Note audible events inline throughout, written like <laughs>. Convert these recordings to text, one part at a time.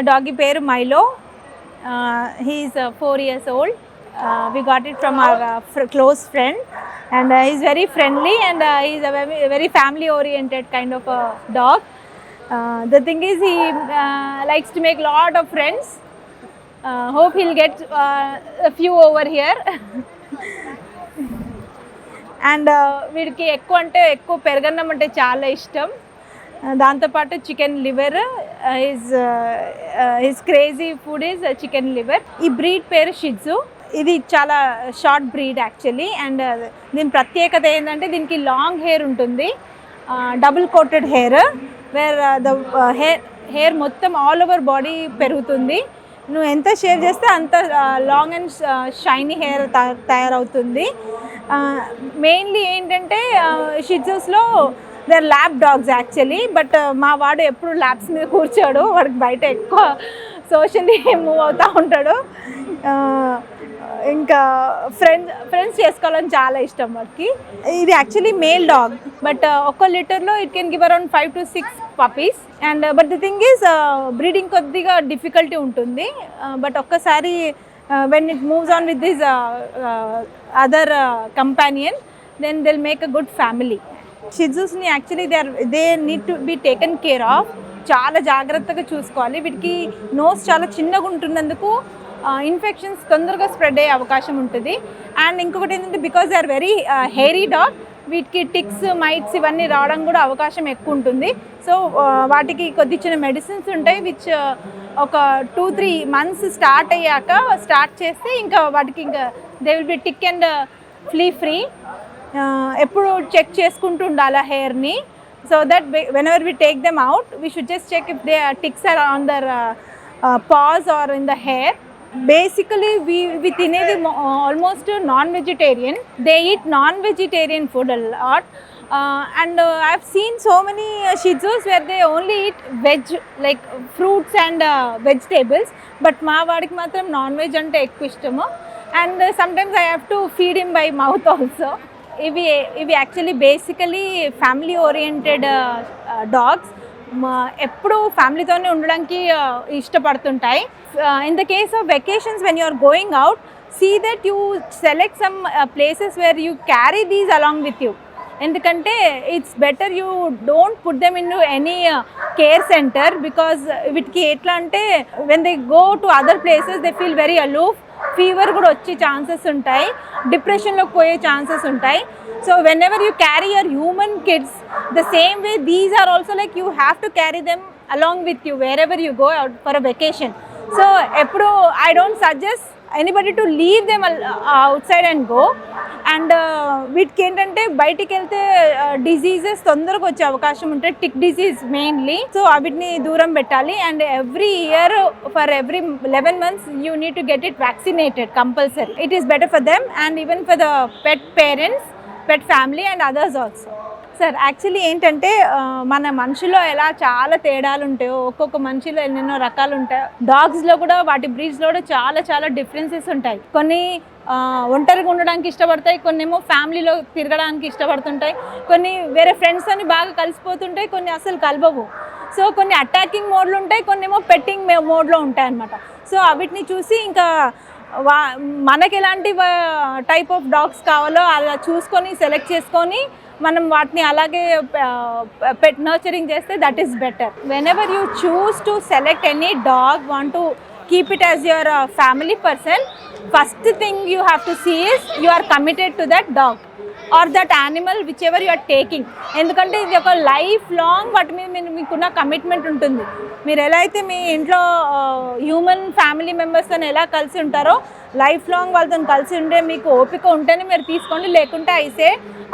మా డాగి పేరు Milo. He's four years old we got it from our close friend and is very friendly and is a very family oriented kind of dog the thing is he likes to make lot of friends hope he'll get few over here and వీడికి ఎక్కువ అంటే ఎక్కువ పెరగన్నం అంటే చాలా ఇష్టం. దాంతోపాటు chicken liver his his crazy food is chicken liver ఈ బ్రీడ్ పేరు షిడ్జు ఇది చాలా short breed actually. And uh, దీని ప్రత్యేకత ఏంటంటే దీనికి లాంగ్ హెయిర్ ఉంటుంది. Double coated hair where the hair hair మొత్తం ఆల్ ఓవర్ బాడీ పెరుగుతుంది. నువ్వు ఎంత షేవ్ చేస్తే అంత లాంగ్ అండ్ షైనీ హెయిర్ తయారవుతుంది. Uh, మెయిన్లీ ఏంటంటే uh, షిడ్జూస్లో they lab dogs actually but uh, మా వాడు ఎప్పుడు ల్యాబ్స్ మీద కూర్చోడు వాడికి బయట ఎక్కువ సోషల్లీ <laughs> మూవ్ అవుతూ ఉంటాడు. Uh, ఇంకా ఫ్రెండ్స్ ఫ్రెండ్స్ చేసుకోవాలని చాలా ఇష్టం వాడికి. ఇది actually male dog but uh, ఒక్క లిటర్లో it can give around five to six puppies and but the thing is breeding కొద్దిగా డిఫికల్టీ ఉంటుంది. బట్ ఒక్కసారి when it moves on with this other companion then they'll make a good family షిజూస్ని actually they are they need to be taken care of చాలా జాగ్రత్తగా చూసుకోవాలి. వీటికి nose చాలా చిన్నగా ఉంటున్నందుకు infections తొందరగా స్ప్రెడ్ అయ్యే అవకాశం ఉంటుంది. అండ్ ఇంకొకటి ఏంటంటే because they are very hairy dog వీటికి టిక్స్ మైట్స్ ఇవన్నీ రావడం కూడా అవకాశం ఎక్కువ ఉంటుంది. సో వాటికి కొద్ది చిన్న మెడిసిన్స్ ఉంటాయి విచ్ ఒక టూ త్రీ మంత్స్ స్టార్ట్ అయ్యాక స్టార్ట్ చేస్తే ఇంకా వాటికి ఇంకా they will be tick and flea free ఎప్పుడు చెక్ చేసుకుంటూ ఉండాలి హెయిర్ని? So that whenever we take them out we should just check if they ticks are on their paws are in the hair basically we we తినేది almost non vegetarian they eat non vegetarian food lot and I have seen so many షిజోస్ where they only eat veg like fruits and vegetables but మా వాడికి మాత్రం non veg అంటే ఎక్కువ ఇష్టము. And sometimes I have to feed him by mouth also ఇవి ఇవి actually basically family oriented dogs ఎప్పుడు ఫ్యామిలీతోనే ఉండడానికి ఇష్టపడుతుంటాయి. In the case of vacations when you are going out see that you select some places where you carry these along with you ఎందుకంటే it's better you don't put them in any care center because వీటికి ఎట్లా అంటే when they go to other places they feel very aloof fever కూడా వచ్చే chances ఉంటాయి. డిప్రెషన్లోకి పోయే chances ఉంటాయి. So whenever you carry your human kids the same way these are also like you have to carry them along with you wherever you go out for a vacation so ఎప్పుడు I don't suggest anybody to leave them outside and go and వీటికి ఏంటంటే బయటికి వెళ్తే diseases తొందరగా వచ్చే అవకాశం ఉంటుంది. Tick disease mainly so వీటిని దూరం పెట్టాలి. And every year for every eleven months you need to get it vaccinated compulsory it is better for them and even for the pet parents pet family and others also sir actually ఏంటంటే మన మనిషిలో ఎలా చాలా తేడాలు ఉంటాయో ఒక్కొక్క మనిషిలో ఎన్నెన్నో రకాలు ఉంటాయి. డాగ్స్లో కూడా వాటి బ్రీడ్స్లో కూడా చాలా చాలా డిఫరెన్సెస్ ఉంటాయి. కొన్ని ఒంటరిగా ఉండడానికి ఇష్టపడతాయి కొన్ని ఏమో ఫ్యామిలీలో తిరగడానికి ఇష్టపడుతుంటాయి. కొన్ని వేరే ఫ్రెండ్స్ అని బాగా కలిసిపోతుంటాయి కొన్ని అసలు కలవవు. సో కొన్ని అటాకింగ్ మోడ్లు ఉంటాయి కొన్ని ఏమో పెట్టింగ్ మోడ్లో ఉంటాయి అనమాట సో వాటిని చూసి ఇంకా వా మనకి ఎలాంటి టైప్ ఆఫ్ డాగ్స్ కావాలో అలా చూసుకొని సెలెక్ట్ చేసుకొని మనం వాటిని అలాగే పెట్ నర్చరింగ్ చేస్తే that is better. Whenever you choose to select any dog want to keep it as your family person first thing you have to see is you are committed to that dog or that animal whichever you are taking ఎందుకంటే ఇది ఒక life long వాటి మీద మీరు మీకున్న commitment ఉంటుంది. మీరు ఎలా అయితే మీ ఇంట్లో హ్యూమన్ ఫ్యామిలీ మెంబర్స్తో ఎలా కలిసి ఉంటారో లైఫ్ లాంగ్ వాళ్ళతో కలిసి ఉండే మీకు ఓపిక ఉంటేనే మీరు తీసుకోండి. లేకుంటే ఐసే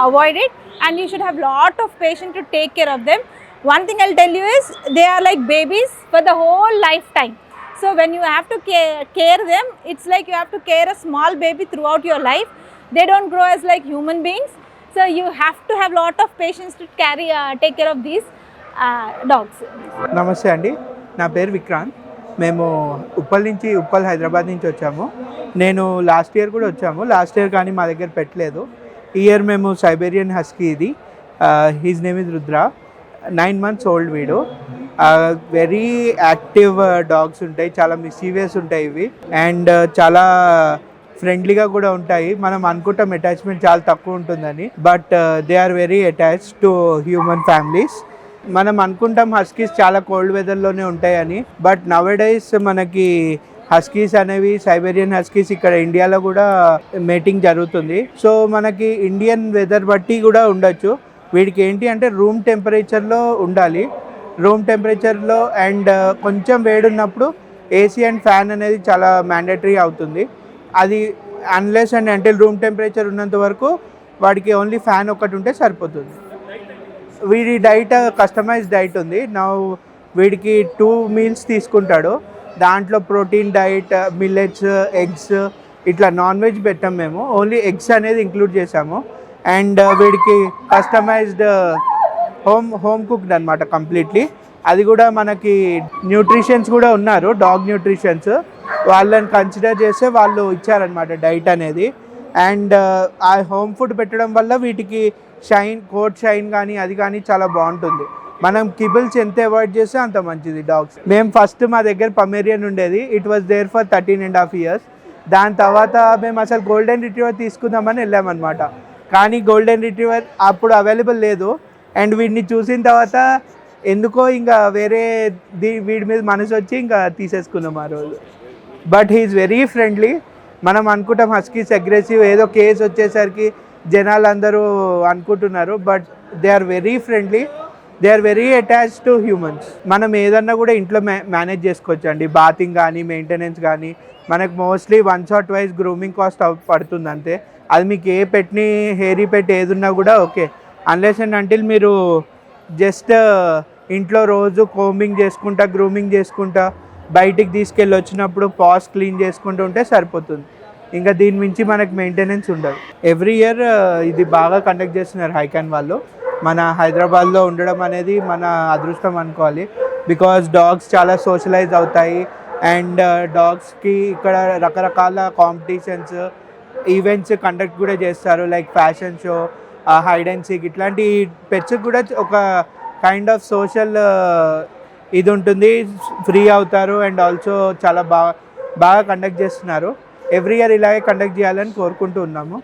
avoid it and you should have lot of patient to take care of them one thing I'll tell you is they are like babies for the whole life time so when you have to care them it's like you have to care a small baby throughout your life they don't grow human like human you so you have to of lot of carry uh, carry take care of uh, dogs నమస్తే అండి. నా పేరు విక్రాంత్. మేము ఉప్పల్ నుంచి ఉప్పల్ హైదరాబాద్ నుంచి వచ్చాము. నేను last year కూడా వచ్చాము. లాస్ట్ ఇయర్ కానీ మా దగ్గర పెట్టలేదు. ఈ ఇయర్ మేము సైబేరియన్ హస్కీ ఇది. His name is Rudra. Nine months old వీడు. వెరీ యాక్టివ్ డాగ్స్ ఉంటాయి. చాలా మిసీవియస్ ఉంటాయి ఇవి. అండ్ చాలా ఫ్రెండ్లీగా కూడా ఉంటాయి. మనం అనుకుంటాం అటాచ్మెంట్ చాలా తక్కువ ఉంటుందని. But they are very attach to human families మనం అనుకుంటాం హస్కీస్ చాలా కోల్డ్ వెదర్లోనే ఉంటాయని. బట్ నవడైస్ మనకి హస్కీస్ అనేవి సైబేరియన్ హస్కీస్ ఇక్కడ ఇండియాలో కూడా మేటింగ్ జరుగుతుంది. సో మనకి ఇండియన్ వెదర్ బట్టి కూడా ఉండొచ్చు. వీడికి ఏంటి అంటే రూమ్ టెంపరేచర్లో ఉండాలి. రూమ్ టెంపరేచర్లో అండ్ కొంచెం వేడున్నప్పుడు ఏసీ అండ్ ఫ్యాన్ అనేది చాలా మ్యాండేటరీ అవుతుంది. అది అన్లెస్ అండ్ అంటే రూమ్ టెంపరేచర్ ఉన్నంత వరకు వాడికి ఓన్లీ ఫ్యాన్ ఒకటి ఉంటే సరిపోతుంది. వీడి డైట్ కస్టమైజ్ డైట్ ఉంది. నా వీడికి టూ మీల్స్ తీసుకుంటాడు. దాంట్లో ప్రోటీన్ డైట్ మిల్లెట్స్ ఎగ్స్ ఇట్లా నాన్ వెజ్ పెట్టాం మేము. ఓన్లీ ఎగ్స్ అనేది ఇంక్లూడ్ చేసాము అండ్ వీడికి కస్టమైజ్డ్ హోమ్ హోమ్ కుక్డ్ అనమాట కంప్లీట్లీ అది కూడా మనకి న్యూట్రిషన్స్ కూడా ఉన్నారు. డాగ్ న్యూట్రిషన్స్ వాళ్ళని కన్సిడర్ చేస్తే వాళ్ళు ఇచ్చారనమాట డైట్ అనేది. అండ్ uh, ఆ హోమ్ ఫుడ్ పెట్టడం వల్ల వీటికి షైన్ కోట్ షైన్ కానీ అది కానీ చాలా బాగుంటుంది. మనం కిబుల్స్ ఎంత అవాయిడ్ చేస్తే అంత మంచిది డాగ్స్ మేము ఫస్ట్ మా దగ్గర పమేరియన్ ఉండేది. It was there for thirteen and half years దాని తర్వాత మేము అసలు గోల్డెన్ రిట్రీవర్ తీసుకుందామని వెళ్ళామన్నమాట. కానీ గోల్డెన్ రిట్రీవర్ అప్పుడు అవైలబుల్ లేదు. అండ్ వీడిని చూసిన తర్వాత ఎందుకో ఇంకా వేరే దీ వీడి మీద మనసు వచ్చి ఇంకా తీసేసుకున్నాం ఆ రోజు. But he's very friendly. మనం అనుకుంటాం హస్కీస్ అగ్రెసివ్ ఏదో కేసు వచ్చేసరికి జనాలు అందరూ అనుకుంటున్నారు but they are very friendly. They are very attach to humans. మనం ఏదన్నా కూడా ఇంట్లో మే మేనేజ్ చేసుకోవచ్చు అండి బాతింగ్ కానీ మెయింటెనెన్స్ కానీ మనకు mostly once or twice grooming cost పడుతుంది అంతే. అది మీకు ఏ పెట్ని హెయిరీ పెట్ ఏది ఉన్నా కూడా ఓకే. అన్లెస్ అండ్ అంటిల్ మీరు జస్ట్ ఇంట్లో రోజు కోమింగ్ చేసుకుంటా గ్రూమింగ్ చేసుకుంటా బయటికి తీసుకెళ్ళి వచ్చినప్పుడు పాస్ క్లీన్ చేసుకుంటూ ఉంటే సరిపోతుంది. ఇంకా దీని మించి మనకు మెయింటెనెన్స్ ఉండదు. ఎవ్రీ ఇయర్ ఇది బాగా కండక్ట్ చేస్తున్నారు హైకాన్ వాళ్ళు. మన హైదరాబాద్లో ఉండడం అనేది మన అదృష్టం అనుకోవాలి. బికాజ్ డాగ్స్ చాలా సోషలైజ్ అవుతాయి. అండ్ డాగ్స్కి ఇక్కడ రకరకాల కాంపిటీషన్స్ ఈవెంట్స్ కండక్ట్ కూడా చేస్తారు. Like fashion show hide and seek ఇట్లాంటి పెట్స్ కూడా ఒక కైండ్ ఆఫ్ సోషల్ ఇది ఉంటుంది ఫ్రీ అవుతారు అండ్ ఆల్సో చాలా బాగా బాగా కండక్ట్ చేస్తున్నారు. ఎవ్రీ ఇయర్ ఇలాగే కండక్ట్ చేయాలని కోరుకుంటూ ఉన్నాము.